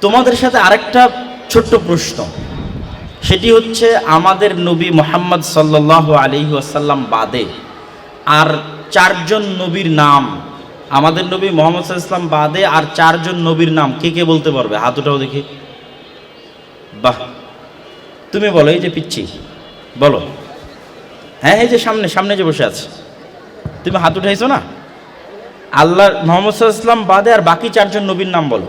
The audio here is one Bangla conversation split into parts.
তোমাদের সাথে আরেকটা ছোট্ট প্রশ্ন। সেটি হচ্ছে, আমাদের নবী মোহাম্মদ সাল্লাহ আলী আসাল্লাম বাদে আর চারজন নবীর নাম, আমাদের নবী মোহাম্মদ ইসলাম বাদে আর চারজন নবীর নাম কে কে বলতে পারবে? হাত উঠাও দেখি। বাহ, তুমি বলো, এই যে পিচ্ছি, বলো। হ্যাঁ এই যে সামনে সামনে যে বসে আছে। তুমি হাত উঠাইছো না? আল্লাহ মোহাম্মদ ইসলাম বাদে আর বাকি চারজন নবীর নাম বলো।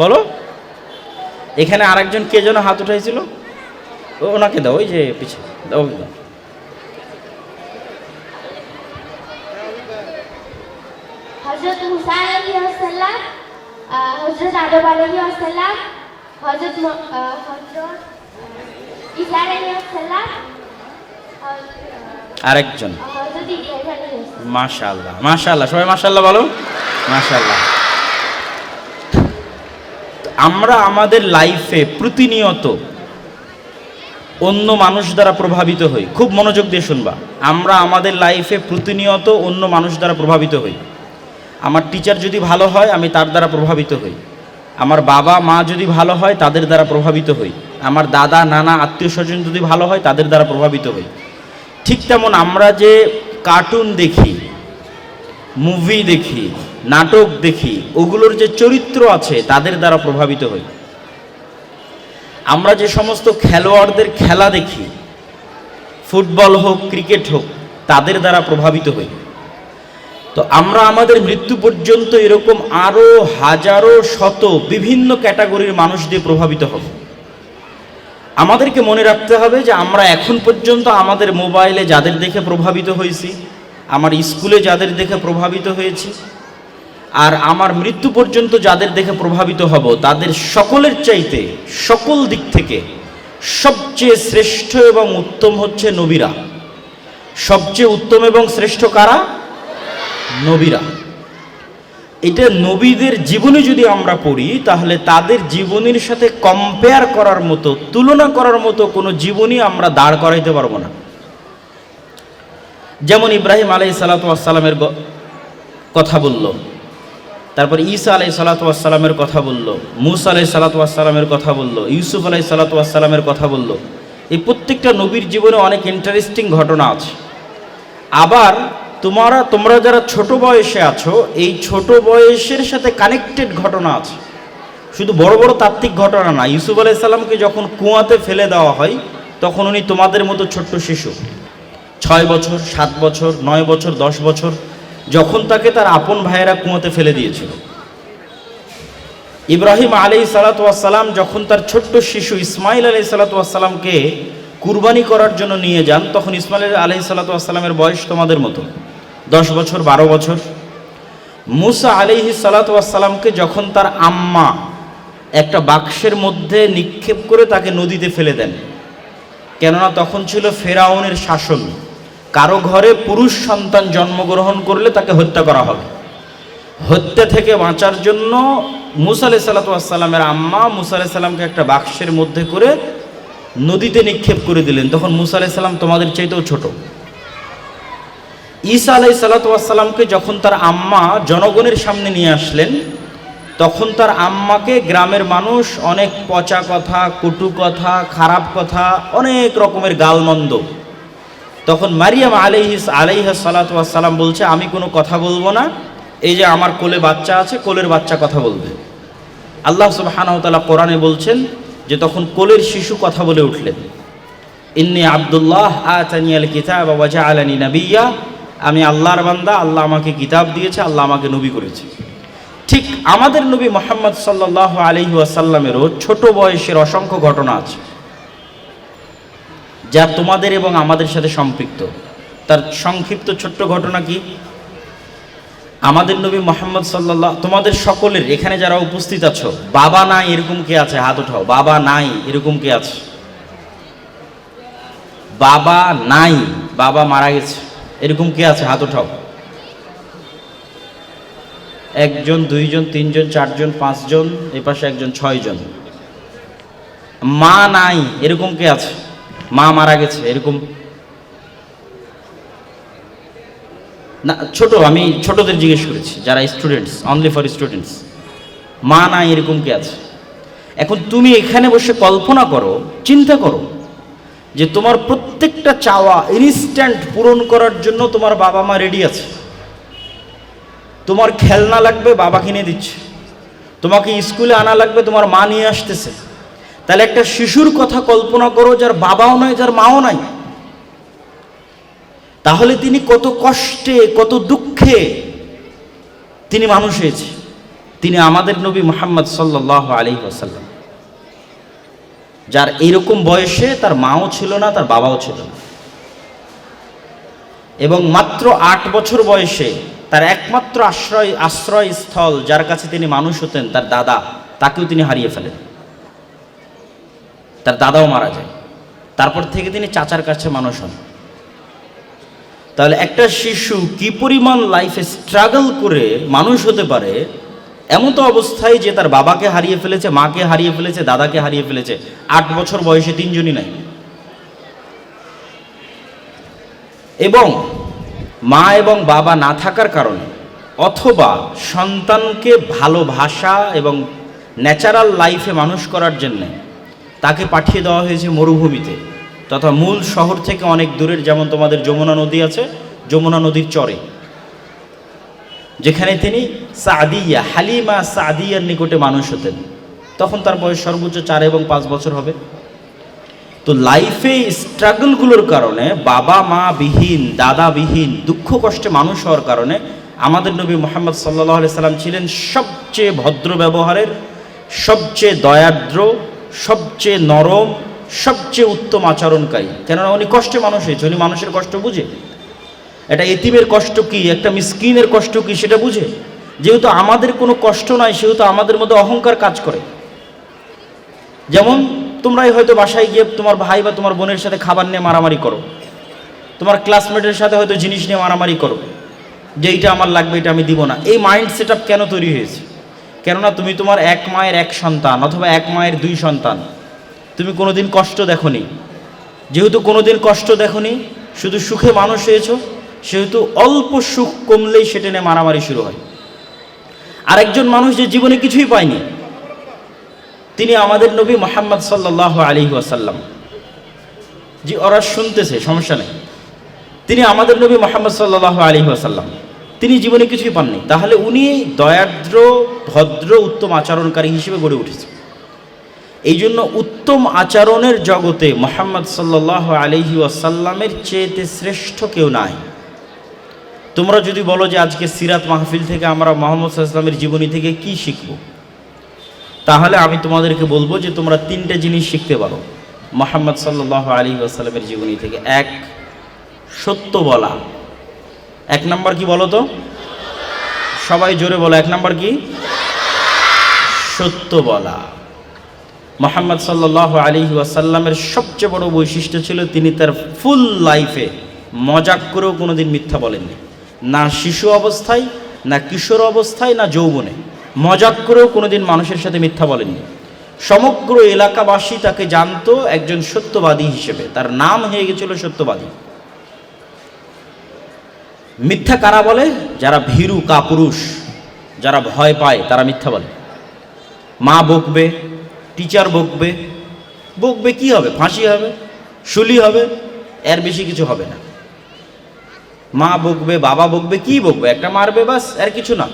বলো। এখানে আরেকজন কে যেন হাত উঠাইছিল? ওনাকে দাও ওই যে পিছে। দাও। হজরত মুসা হজরত হজরত হজরত আরেকজন। মাশাআল্লাহ মাশাআল্লাহ সবাই মাশাআল্লাহ বলো। মাশাআল্লাহ। আমরা আমাদের লাইফে প্রতিনিয়ত অন্য মানুষ দ্বারা প্রভাবিত হই। খুব মনোযোগ দিয়ে শুনবা। আমরা আমাদের লাইফে প্রতিনিয়ত অন্য মানুষ দ্বারা প্রভাবিত হই। আমার টিচার যদি ভালো হয়, আমি তার দ্বারা প্রভাবিত হই। আমার বাবা, মা যদি ভালো হয়, তাদের দ্বারা প্রভাবিত হই। আমার দাদা, নানা, আত্মীয় স্বজন যদি ভালো হয়, তাদের দ্বারা প্রভাবিত হই। ঠিক তেমন আমরা যে কার্টুন দেখি মুভি দেখি নাটক দেখি, ওগুলোর যে চরিত্র আছে, তাদের দ্বারা প্রভাবিত হই। আমরা যে সমস্ত খেলোয়াড়দের খেলা দেখি, ফুটবল হোক, ক্রিকেট হোক, তাদের দ্বারা প্রভাবিত হই। তো আমরা আমাদের মৃত্যু পর্যন্ত এরকম আরও হাজারো শত বিভিন্ন ক্যাটাগরির মানুষ দিয়ে প্রভাবিত হব। আমাদেরকে মনে রাখতে হবে যে আমরা এখন পর্যন্ত আমাদের মোবাইলে যাদের দেখে প্রভাবিত হয়েছি, আমার স্কুলে যাদের দেখে প্রভাবিত হয়েছি আর আমার মৃত্যু পর্যন্ত যাদের দেখে প্রভাবিত হব, তাদের সকলের চাইতে সকল দিক থেকে সবচেয়ে শ্রেষ্ঠ এবং উত্তম হচ্ছে নবীরা। সবচেয়ে উত্তম এবং শ্রেষ্ঠ কারা? নবীরা। এটা নবীদের জীবনে যদি আমরা পড়ি, তাহলে তাদের জীবনীর সাথে কম্পেয়ার করার মতো, তুলনা করার মতো কোনো জীবনী আমরা দাঁড় করাইতে পারব না। যেমন ইব্রাহিম আলাই সালাতামের কথা বলল তারপর ঈসা আলাই সালাতামের কথা বলল, মুসা আলাই সালাতামের কথা বলল, ইউসুফ আলাই সালাতামের কথা বলল। এই প্রত্যেকটা নবীর জীবনে অনেক ইন্টারেস্টিং ঘটনা আছে। আবার তোমরা তোমরা যারা ছোট বয়সে আছো, এই ছোট বয়সের সাথে কানেক্টেড ঘটনা আছে। শুধু বড় বড় তাত্ত্বিক ঘটনা না, ইউসুফ আলাইসাল্লামকে যখন কুয়াতে ফেলে দেওয়া হয়, তখন উনি তোমাদের মতো ছোট্ট শিশু। ছয় বছর, সাত বছর, নয় বছর, দশ বছর যখন তাকে তার আপন ভাইয়েরা কুয়াতে ফেলে দিয়েছিল। ইব্রাহিম আলী সালাতাম যখন তার ছোট্ট শিশু ইসমাইল আলী সালাতামকে কুরবানি করার জন্য নিয়ে যান, তখন ইসমাইল আলী সালাতামের বয়স তোমাদের মতো। দশ বছর, বারো বছর। মুসা আলিহি সালাতামকে যখন তার আম্মা একটা বাক্সের মধ্যে নিক্ষেপ করে তাকে নদীতে ফেলে দেন, কেননা তখন ছিল ফেরাউনের শাসন। কারও ঘরে পুরুষ সন্তান জন্মগ্রহণ করলে তাকে হত্যা করা হবে। হত্যা থেকে বাঁচার জন্য মুসা আলাই সাল্লাতামের আম্মা মুসা সাল্লামকে একটা বাক্সের মধ্যে করে নদীতে নিক্ষেপ করে দিলেন। তখন মুসা আলাই সাল্লাম তোমাদের চাইতেও ছোট। ঈসা আলাই সাল্লাতামকে যখন তার আম্মা জনগণের সামনে নিয়ে আসলেন, তখন তার আম্মাকে গ্রামের মানুষ অনেক পচা কথা, কটু কথা, খারাপ কথা, অনেক রকমের গালমন্দ তখন মারিয়াম আলাইহিস আলাইহা সালাতাম বলছে, আমি কোনো কথা বলব না। এই যে আমার কোলে বাচ্চা আছে, কোলের বাচ্চা কথা বলবে। আল্লাহ সুবাহানতালা কোরআনে বলছেন যে, তখন কোলের শিশু কথা বলে উঠলেন। ইন্নি আবদুল্লাহ আতানিয়াল কিতাব ওয়াজা আলানি নবিয়া। আমি আল্লাহর বান্দা, আল্লাহ আমাকে কিতাব দিয়েছে, আল্লাহ আমাকে নবী করেছে। ঠিক আমাদের নবী মোহাম্মদ সাল্লাহ আলহি আসাল্লামেরও ছোট বয়সের অসংখ্য ঘটনা আছে। যা তোমাদের এবং আমাদের সাথে সম্পৃক্ত। তার সংক্ষিপ্ত ছোট্ট ঘটনা কি? আমাদের নবী মোহাম্মদ সাল্লাহ তোমাদের সকলের, এখানে যারা উপস্থিত আছো, বাবা নাই এরকম কে আছে? হাত উঠাও। বাবা নাই এরকম কে আছে? বাবা নাই। বাবা মারা গেছে। এরকম কে আছে? হাত উঠাও। একজন, দুইজন, তিনজন, চারজন, পাঁচজন এ পাশে একজন, ছয়জন। মা নাই এরকম কে আছে? মা মারা গেছে, এরকম। না, ছোট, আমি ছোটদের জিজ্ঞেস করেছি, যারা স্টুডেন্টস অনলি ফর স্টুডেন্টস মা না এরকম কে আছে? এখন তুমি এখানে বসে কল্পনা করো, চিন্তা করো, যে তোমার প্রত্যেকটা চাওয়া ইনস্ট্যান্ট পূরণ করার জন্য তোমার বাবা মা রেডি আছে। তোমার খেলনা লাগবে বাবা কিনে দিচ্ছে। তোমাকে স্কুলে আনা লাগবে, তোমার মা নিয়ে আসতেছে। তাহলে একটা শিশুর কথা কল্পনা করো, যার বাবাও নাই, যার মাও নাই। তাহলে তিনি কত কষ্টে, কত দুঃখে তিনি মানুষ হয়েছে। তিনি আমাদের নবী মোহাম্মদ সাল্লাহ আলী ওসাল্লাম যার এরকম বয়সে তার মাও ছিল না, তার বাবাও ছিল না। এবং মাত্র আট বছর বয়সে তার একমাত্র আশ্রয়, আশ্রয়স্থল, যার কাছে তিনি মানুষ হতেন, তার দাদা, তাকেও তিনি হারিয়ে ফেলেন। তার দাদাও মারা যায়। তারপর থেকে তিনি চাচার কাছে মানুষ হন। তাহলে একটা শিশু কি পরিমাণ লাইফে স্ট্রাগল করে মানুষ হতে পারে, এমন তো অবস্থায় যে তার বাবাকে হারিয়ে ফেলেছে, মাকে হারিয়ে ফেলেছে, দাদাকে হারিয়ে ফেলেছে, আট বছর বয়সে তিনজনই নাই। এবং মা এবং বাবা না থাকার কারণে অথবা সন্তানকে ভালোবাসা এবং ন্যাচারাল লাইফে মানুষ করার জন্যে তাকে পাঠিয়ে দেওয়া হয়েছে মরুভূমিতে, তথা মূল শহর থেকে অনেক দূরের, যেমন তোমাদের যমুনা নদী আছে, যমুনা নদীর চরে, যেখানে তিনি সাদিয়া, হালিমা সাদিয়ার নিকটে মানুষ হতেন। তখন তার বয়স সর্বোচ্চ চার এবং পাঁচ বছর হবে। তো লাইফে স্ট্রাগলগুলোর কারণে, বাবা, মা বিহীন, দাদা বিহীন, দুঃখ কষ্টে মানুষ হওয়ার কারণে আমাদের নবী মোহাম্মদ সাল্লাহ সাল্লাম ছিলেন সবচেয়ে ভদ্র ব্যবহারের, সবচেয়ে দয়াদ্র সবচেয়ে নরম, সবচেয়ে উত্তম আচরণকারী। কেননা উনি কষ্টে মানুষ হয়েছে, উনি মানুষের কষ্ট বুঝে। একটা এতিমের কষ্ট কি, একটা মিসকিনের কষ্ট কি, সেটা বুঝে? যেহেতু আমাদের কোনো কষ্ট নাই সেহেতু আমাদের মধ্যে অহংকার কাজ করে। যেমন, তোমরাই হয়তো বাসায় গিয়ে তোমার ভাই বা তোমার বোনের সাথে খাবার নিয়ে মারামারি করো। তোমার ক্লাসমেটের সাথে হয়তো জিনিস নিয়ে মারামারি করো। যে, এইটা আমার লাগবে, এটা আমি দিব না। এই মাইন্ড সেট কেন তৈরি হয়েছে? কেননা তুমি তোমার এক মায়ের এক সন্তান অথবা এক মায়ের দুই সন্তান। তুমি কোনোদিন কষ্ট দেখনি। যেহেতু কোনোদিন কষ্ট দেখনি, শুধু সুখে মানুষ হয়েছো সেহেতু অল্প সুখ কমলেই সেটা নিয়ে মারামারি শুরু হয়। আরেকজন মানুষ যে জীবনে কিছুই পায়নি, তিনি আমাদের নবী মোহাম্মদ সাল্লাহ আলী ওয়াসাল্লাম। জি, ওরা শুনতেছে, সমস্যা নেই। তিনি আমাদের নবী মোহাম্মদ সাল্লাহ আলী ওয়াসাল্লাম। তিনি জীবনে কিছুই পাননি। তাহলে উনি দয়াদ্র, ভদ্র, উত্তম আচরণকারী হিসেবে গড়ে উঠেছে এই জন্য উত্তম আচরণের জগতে মোহাম্মদ সাল্লাহ আলহি ওয়াসাল্লামের চেয়েতে শ্রেষ্ঠ কেউ নাই। তোমরা যদি বলো যে আজকে সিরাত মাহফিল থেকে আমরা মোহাম্মদ সাল্লামের জীবনী থেকে কি শিখব, তাহলে আমি তোমাদেরকে বলব যে তোমরা তিনটে জিনিস শিখতে পারো মোহাম্মদ সাল্লাহ আলী আসাল্লামের জীবনী থেকে। এক, সত্য বলা। এক নাম্বার কি বলো তো? সবাই জোরে বলো, এক নাম্বার কি? সত্য বলা। মোহাম্মদ সাল্লাহ আলী ওয়াসাল্লামের সবচেয়ে বড় বৈশিষ্ট্য ছিল তিনি তার ফুল লাইফে মজাক করেও কোনোদিন মিথ্যা বলেননি। না শিশু অবস্থায়, না কিশোর অবস্থায়, না যৌবনে। মজাক করেও কোনোদিন মানুষের সাথে মিথ্যা বলেননি। সমগ্র এলাকাবাসী তাকে জানতো একজন সত্যবাদী হিসেবে। তার নাম হয়ে গেছিল সত্যবাদী। মিথ্যা কারা বলে? যারা ভীরু কাপুরুষ, যারা ভয় পায়, তারা মিথ্যা বলে। মা বকবে টিচার বকবে। বকবে কি হবে? ফাঁসি হবে? শুলি হবে? এর বেশি কিছু হবে না। মা বকবে, বাবা বকবে, কি বকবে? একটা মারবে বাস আর কিছু না।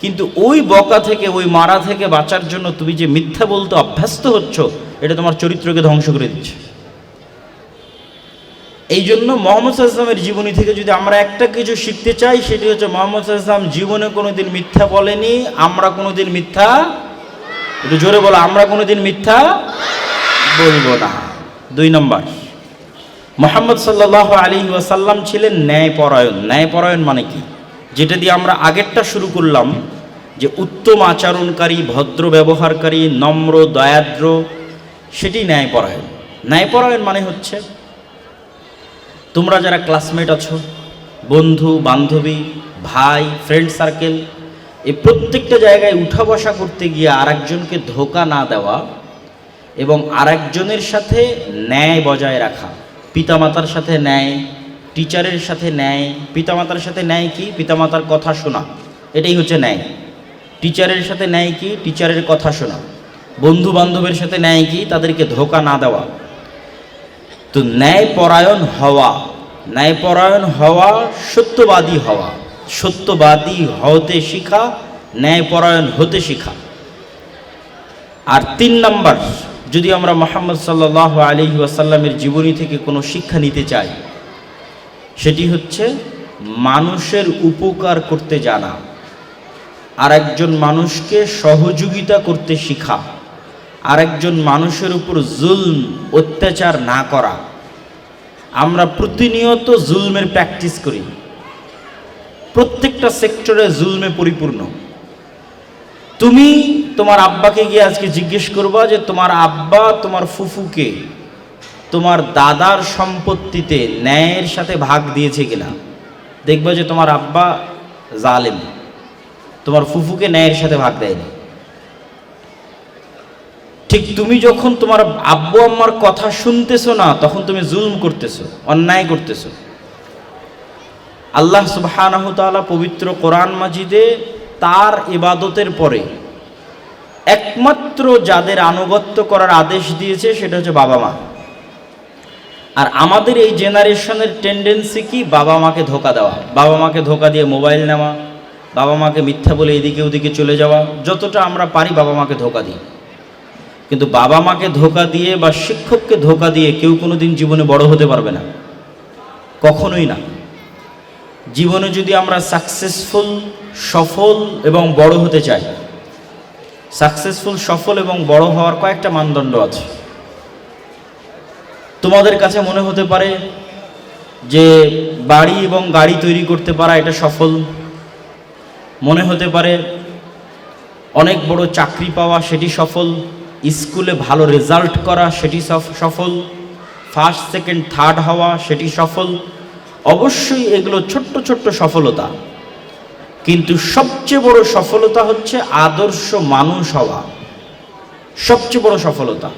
কিন্তু ওই বকা থেকে, ওই মারা থেকে বাঁচার জন্য তুমি যে মিথ্যা বলতে অভ্যস্ত হচ্ছ, এটা তোমার চরিত্রকে ধ্বংস করে দিচ্ছে। এই জন্য মোহাম্মদ সাল্লামের জীবনী থেকে যদি আমরা একটা কিছু শিখতে চাই, সেটি হচ্ছে মোহাম্মদ সাল্লাম জীবনে কোনোদিন মিথ্যা বলেনি, আমরা কোনোদিন মিথ্যা একটু জোরে বলো, আমরা কোনোদিন মিথ্যা বলব না। দুই নম্বর, মোহাম্মদ সাল্লাহ আলী ওয়াসাল্লাম ছিলেন ন্যায়পরায়ণ। ন্যায়পরায়ণ মানে কি? যেটা দিয়ে আমরা আগেরটা শুরু করলাম, যে উত্তম আচরণকারী, ভদ্র ব্যবহারকারী, নম্র, দয়াদ্র, সেটি ন্যায়পরায়ণ। ন্যায়পরায়ণ মানে হচ্ছে তোমরা যারা ক্লাসমেট আছো, বন্ধু, বান্ধবী, ভাই ফ্রেন্ড সার্কেল এই প্রত্যেকটা জায়গায় উঠা বসা করতে গিয়ে আর একজনকে ধোকা না দেওয়া এবং আরেকজনের সাথে ন্যায় বজায় রাখা। পিতামাতার সাথে ন্যায় টিচারের সাথে ন্যায়, পিতামাতার সাথে ন্যায় কি? পিতামাতার কথা শোনা। এটাই হচ্ছে ন্যায়। টিচারের সাথে ন্যায় কি? টিচারের কথা শোনা। বন্ধু বান্ধবের সাথে ন্যায় কি? তাদেরকে ধোকা না দেওয়া। তো ন্যায়পরায়ণ হওয়া ন্যায়পরায়ণ হওয়া সত্যবাদী হওয়া, সত্যবাদী হতে শিখা, ন্যায়পরায়ণ হতে শিখা। আর তিন নাম্বার, যদি আমরা মোহাম্মদ সাল্লাহ আলী ওয়াসাল্লামের জীবনী থেকে কোনো শিক্ষা নিতে চাই, সেটি হচ্ছে মানুষের উপকার করতে জানা আর একজন মানুষকে সহযোগিতা করতে শিখা। আরেকজন মানুষের উপর জুলম, অত্যাচার না করা। আমরা প্রতিনিয়ত জুলমের প্র্যাকটিস করি। প্রত্যেকটা সেক্টরে জুলমে পরিপূর্ণ। তুমি তোমার আব্বাকে গিয়ে আজকে জিজ্ঞেস করবা যে, তোমার আব্বা তোমার ফুফুকে তোমার দাদার সম্পত্তিতে ন্যায়ের সাথে ভাগ দিয়েছে কিনা? দেখবা যে তোমার আব্বা জালেম। তোমার ফুফুকে ন্যায়ের সাথে ভাগ দেয়নি। ঠিক তুমি যখন তোমার আব্বু আম্মার কথা শুনতেছো না, তখন তুমি জুলম করতেছো, অন্যায় করতেছো। আল্লাহ সুবহানাহু তাআলা পবিত্র কোরআন মাজিদে তার ইবাদতের পরে একমাত্র যাদের আনুগত্য করার আদেশ দিয়েছে, সেটা হচ্ছে বাবা মা। আর আমাদের এই জেনারেশনের টেন্ডেন্সি কি? বাবা মাকে ধোকা দেওয়া। বাবা মাকে ধোকা দিয়ে মোবাইল নেওয়া। বাবা মাকে মিথ্যা বলে এদিকে ওদিকে চলে যাওয়া। যতটা আমরা পারি বাবা মাকে ধোকা দিই। কিন্তু বাবা মাকে ধোকা দিয়ে বা শিক্ষককে ধোকা দিয়ে কেউ কোনো দিন জীবনে বড় হতে পারবে না। কখনোই না। জীবনে যদি আমরা সাকসেসফুল সফল এবং বড় হতে চাই সাকসেসফুল সফল এবং বড় হওয়ার কয়েকটা মানদণ্ড আছে। তোমাদের কাছে মনে হতে পারে যে বাড়ি এবং গাড়ি তৈরি করতে পারা এটা সফল। মনে হতে পারে অনেক বড় চাকরি পাওয়া সেটি সফল। স্কুলে ভালো রেজাল্ট করা সেটি সফ- সফল ফার্স্ট সেকেন্ড থার্ড হওয়া সেটি সফল। অবশ্যই এগুলো ছোট্ট ছোট্ট সফলতা। কিন্তু সবচেয়ে বড় সফলতা হচ্ছে আদর্শ মানুষ হওয়া। সবচেয়ে বড় সফলতা।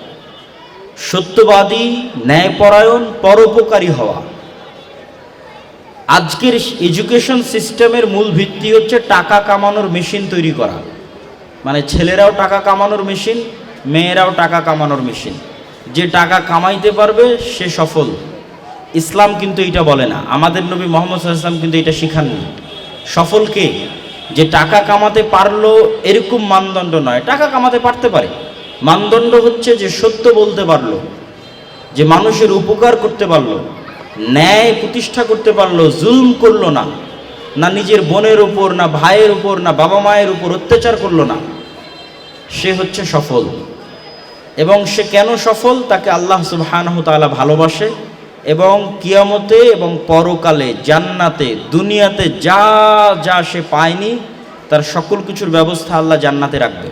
সত্যবাদী, ন্যায়পরায়ণ, পরোপকারী হওয়া। আজকের এডুকেশন সিস্টেমের মূল ভিত্তি হচ্ছে টাকা কামানোর মেশিন তৈরি করা। মানে ছেলেরাও টাকা কামানোর মেশিন মেয়েরাও টাকা কামানোর মেশিন যে টাকা কামাইতে পারবে, সে সফল। ইসলাম কিন্তু এটা বলে না। আমাদের নবী মোহাম্মদ ইসলাম কিন্তু এটা শিখাননি সফল কে? যে টাকা কামাতে পারল, এরকম মানদণ্ড নয়। টাকা কামাতে পারতে পারে। মানদণ্ড হচ্ছে যে সত্য বলতে পারল, যে মানুষের উপকার করতে পারল, ন্যায় প্রতিষ্ঠা করতে পারল, জুলম করল না না নিজের বোনের উপর, না ভাইয়ের উপর, না বাবা মায়ের উপর অত্যাচার করল না। সে হচ্ছে সফল। এবং সে কেন সফল? তাকে আল্লাহ সুবহানাহু তাআলা ভালোবাসে এবং কিয়ামতে এবং পরকালে, জান্নাতে, দুনিয়াতে যা যা সে পায়নি, তার সকল কিছুর ব্যবস্থা আল্লাহ জান্নাতে রাখবে।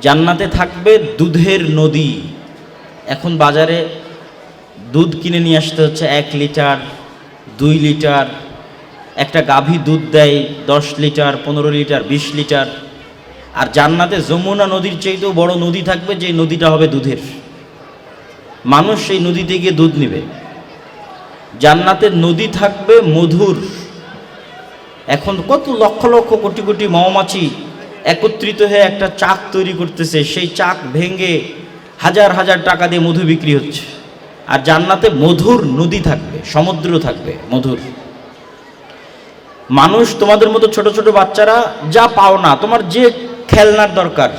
জান্নাতে থাকবে দুধের নদী। এখন বাজারে দুধ কিনে নিয়ে আসতে হচ্ছে এক লিটার, দুই লিটার, একটা গাভী দুধ দেয় দশ লিটার, পনেরো লিটার, বিশ লিটার। আর জান্নাতে যমুনা নদীর চাইতেও বড় নদী থাকবে যে নদীটা হবে দুধের। মানুষ সেই নদীতে গিয়ে দুধ নেবে। জান্নাতের নদী থাকবে মধুর। এখন কত লক্ষ লক্ষ কোটি কোটি মৌমাছি একত্রিত হয়ে একটা চাক তৈরি করতেছে, সেই চাক ভেঙে হাজার হাজার টাকা দিয়ে মধু বিক্রি হচ্ছে। আর জান্নাতে মধুর নদী থাকবে, সমুদ্র থাকবে মধুর। মানুষ তোমাদের মতো ছোট ছোট বাচ্চারা যা পাও না, তোমার যে খেলনার দরকার,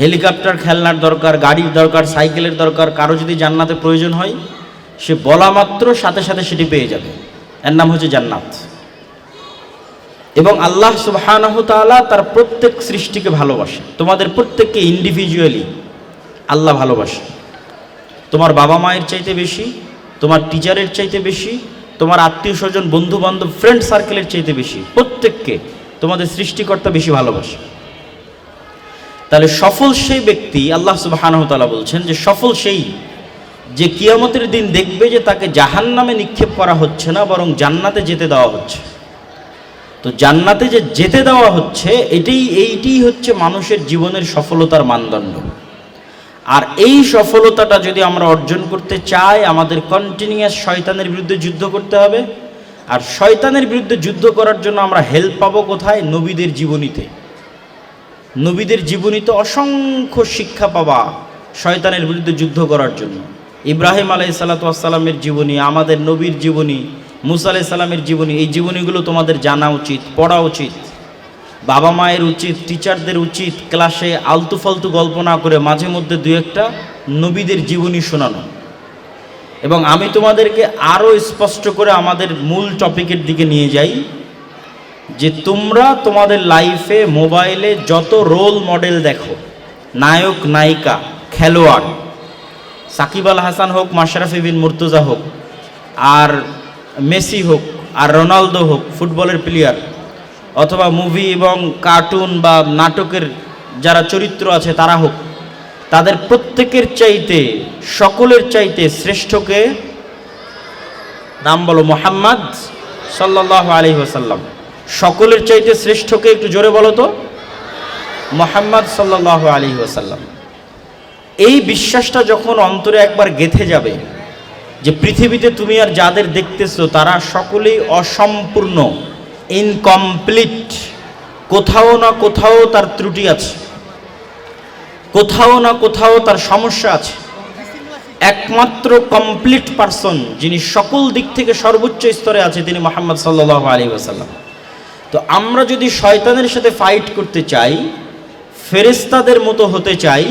হেলিকপ্টার খেলনার দরকার, গাড়ির দরকার, সাইকেলের দরকার, কারও যদি জান্নাতে প্রয়োজন হয়, সে বলা মাত্র সাথে সাথে সেটি পেয়ে যাবে। এর নাম হচ্ছে জান্নাত। এবং আল্লাহ সুবহানাহু তার প্রত্যেক সৃষ্টিকে ভালোবাসে। তোমাদের প্রত্যেককে ইন্ডিভিজুয়ালি আল্লাহ ভালোবাসে। তোমার বাবা মায়ের চাইতে বেশি, তোমার টিচারের চাইতে বেশি, তোমার আত্মীয় স্বজন বন্ধু বান্ধব ফ্রেন্ড সার্কেলের চাইতে বেশি, প্রত্যেককে তোমাদের সৃষ্টিকর্তা বেশি ভালোবাসে। তাহলে সফল সেই ব্যক্তি, আল্লাহ সুবহানাহু তাআলা বলছেন যে সফল সেই যে কিয়ামতের দিন দেখবে যে তাকে জাহান্নামে নিক্ষেপ করা হচ্ছে না, বরং জান্নাতে যেতে দেওয়া হচ্ছে। তো জান্নাতে যে যেতে দেওয়া হচ্ছে, এটাই, এইটি হচ্ছে মানুষের জীবনের সফলতার মানদণ্ড। আর এই সফলতাটা যদি আমরা অর্জন করতে চাই, আমাদের কন্টিনিউয়াস শয়তানের বিরুদ্ধে যুদ্ধ করতে হবে। আর শয়তানের বিরুদ্ধে যুদ্ধ করার জন্য আমরা হেল্প পাবো কোথায়? নবীদের জীবনীতে। নবীদের জীবনীতে অসংখ্য শিক্ষা পাওয়া শয়তানের বিরুদ্ধে যুদ্ধ করার জন্য। ইব্রাহিম আলাই সাল্লাতামের জীবনী, আমাদের নবীর জীবনী, মুসা আলাই সাল্লামের জীবনী, এই জীবনীগুলো তোমাদের জানা উচিত, পড়া উচিত। বাবা মায়ের উচিত, টিচারদের উচিত, ক্লাসে আলতু ফালতু গল্প না করে মাঝে মধ্যে দু একটা নবীদের জীবনী শোনানো। এবং আমি তোমাদেরকে আরও স্পষ্ট করে আমাদের মূল টপিকের দিকে নিয়ে যাই। যে তোমরা তোমাদের লাইফে মোবাইলে যত রোল মডেল দেখো, নায়ক, নায়িকা, খেলোয়াড়, সাকিব আল হাসান হোক, মাশরাফি বিন মুর্তজা হোক, আর মেসি হোক, আর রোনালদো হোক, ফুটবলের প্লেয়ার অথবা মুভি এবং কার্টুন বা নাটকের যারা চরিত্র আছে তারা হোক, তাদের প্রত্যেকের চাইতে, সকলের চাইতে শ্রেষ্ঠকে নাম বলো মোহাম্মদ সাল্লাহ আলী ওসাল্লাম সকলের চাইতে শ্রেষ্ঠকে একটু জোরে বলো তো। মোহাম্মদ সাল্লাহ আলী ওসাল্লাম এই বিশ্বাসটা যখন অন্তরে একবার গেথে যাবে, যে পৃথিবীতে তুমি আর যাদের দেখতেছো, তারা সকলেই অসম্পূর্ণ ইনকমপ্লিট কোথাও না কোথাও তার ত্রুটি আছে। কোথাও না কোথাও তার সমস্যা আছে। একমাত্র কমপ্লিট পারসন যিনি সকল দিক থেকে সর্বোচ্চ স্তরে আছে, তিনি মোহাম্মদ সাল্লাহ আলী ওসাল্লাম তো আমরা যদি শয়তানের সাথে ফাইট করতে চাই ফেরেস্তাদের মতো হতে চাই,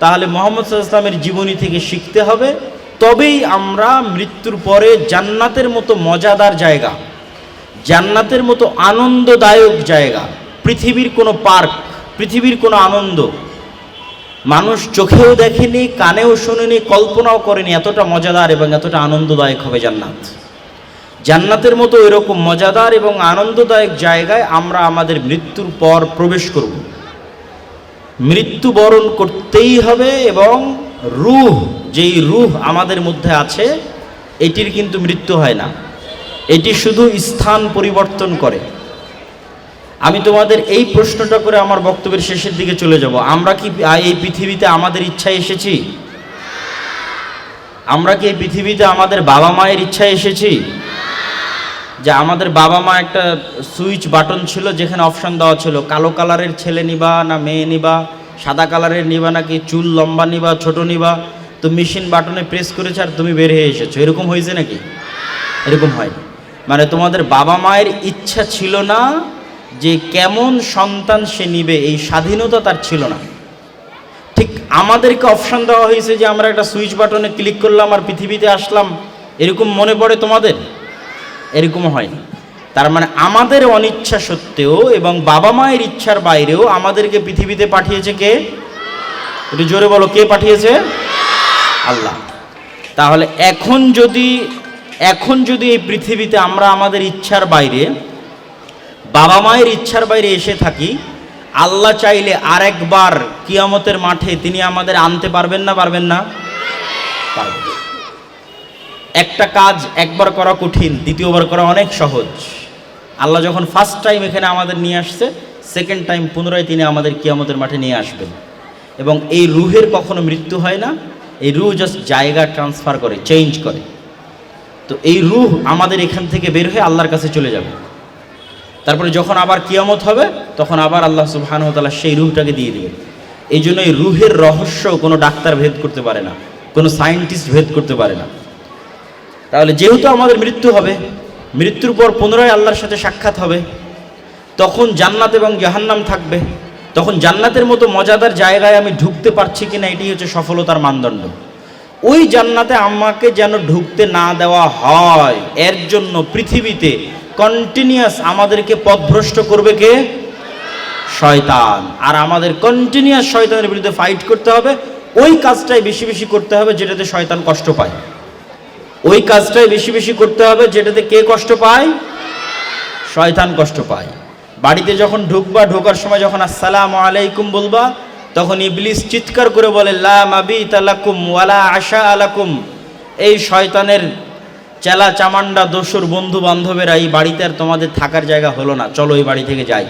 তাহলে মোহাম্মদ সাল্লামের জীবনী থেকে শিখতে হবে, তবেই আমরা মৃত্যুর পরে জান্নাতের মতো মজাদার জায়গা, জান্নাতের মতো আনন্দদায়ক জায়গা, পৃথিবীর কোনো পার্ক, পৃথিবীর কোনো আনন্দ। মানুষ চোখেও দেখেনি, কানেও শোনেনি, কল্পনাও করেনি এতটা মজাদার এবং এতটা আনন্দদায়ক হবে জান্নাত। জান্নাতের মতো এরকম মজাদার এবং আনন্দদায়ক জায়গায় আমরা আমাদের মৃত্যুর পর প্রবেশ করব। মৃত্যুবরণ করতেই হবে এবং রুহ, যেই রুহ আমাদের মধ্যে আছে, এটির কিন্তু মৃত্যু হয় না। এটি শুধু স্থান পরিবর্তন করে। আমি তোমাদের এই প্রশ্নটা করে আমার বক্তব্যের শেষের দিকে চলে যাব। আমরা কি এই পৃথিবীতে আমাদের ইচ্ছায় এসেছি? আমরা কি এই পৃথিবীতে আমাদের বাবা মায়ের ইচ্ছায় এসেছি? যে আমাদের বাবা মা একটা সুইচ বাটন ছিল যেখানে অপশন দেওয়া ছিল, কালো কালারের ছেলে নিবা না মেয়ে নিবা, সাদা কালারের নিবা নাকি চুল লম্বা নিবা, ছোট নিবা, তো মেশিন বাটনে প্রেস করেছে আর তুমি বের হয়ে এসেছ। এরকম হয়েছে নাকি? এরকম হয় মানে তোমাদের বাবা মায়ের ইচ্ছা ছিল না যে কেমন সন্তান সে নিবে, এই স্বাধীনতা তার ছিল না। ঠিক আমাদেরকে অপশান দেওয়া হয়েছে যে আমরা একটা সুইচ বাটনে ক্লিক করলাম আর পৃথিবীতে আসলাম। এরকম মনে পড়ে তোমাদের? এরকম হয়নি তার মানে আমাদের অনিচ্ছা সত্ত্বেও এবং বাবা মায়ের ইচ্ছার বাইরেও আমাদেরকে পৃথিবীতে পাঠিয়েছে কে? একটু জোরে বলো, কে পাঠিয়েছে? আল্লাহ। তাহলে এখন যদি এখন যদি এই পৃথিবীতে আমরা আমাদের ইচ্ছার বাইরে, বাবা মায়ের ইচ্ছার বাইরে এসে থাকি, আল্লাহ চাইলে আরেকবার কিয়ামতের মাঠে তিনি আমাদের আনতে পারবেন না পারবেন না? পারবেন। একটা কাজ একবার করা কঠিন, দ্বিতীয়বার করা অনেক সহজ। আল্লাহ যখন ফার্স্ট টাইম এখানে আমাদের নিয়ে আসছে সেকেন্ড টাইম পুনরায় তিনি আমাদের কিয়ামতের মাঠে নিয়ে আসবেন। এবং এই রুহের কখনো মৃত্যু হয় না, এই রুহ জাস্ট জায়গা ট্রান্সফার করে চেঞ্জ করে। তো এই রুহ আমাদের এখান থেকে বের হয়ে আল্লাহর কাছে চলে যাবে। তারপরে যখন আবার কিয়ামত হবে, তখন আবার আল্লাহ সুবহানহতালা সেই রুহটাকে দিয়ে দিবেন। এই জন্য এই রুহের রহস্য কোনো ডাক্তার ভেদ করতে পারে না, কোনো সায়েন্টিস্ট ভেদ করতে পারে না। তাহলে যেহেতু আমাদের মৃত্যু হবে, মৃত্যুর পর পুনরায় আল্লাহর সাথে সাক্ষাৎ হবে, তখন জান্নাত এবং জাহান্নাম থাকবে, তখন জান্নাতের মতো মজাদার জায়গায় আমি ঢুকতে পারছি কিনা এটি হচ্ছে সফলতার মানদণ্ড। ওই জান্নাতে আমাকে যেন ঢুকতে না দেওয়া হয়, এর জন্য পৃথিবীতে কন্টিনিউয়াস আমাদেরকে পথভ্রষ্ট করবে কে? শয়তান। আর আমাদের কন্টিনিউয়াস শয়তানের বিরুদ্ধে ফাইট করতে হবে, ওই কাজটাই বেশি বেশি করতে হবে যেটাতে শয়তান কষ্ট পায়। ওই কাজটাই বেশি বেশি করতে হবে যেটাতে কে কষ্ট পায়? শয়তান কষ্ট পায়। বাড়িতে যখন ঢুকবা, ঢোকার সময় যখন আসসালামু আলাইকুম বলবা, তখন ইবলিস চিৎকার করে বলে, লা মাবিত আলাকুম ওয়ালা আশা আলাকুম এই শয়তানের চেলা চামান্ডা দোসর বন্ধু বান্ধবেরা এই বাড়িতে আর তোমাদের থাকার জায়গা হলো না। চলো এই বাড়ি থেকে যাই।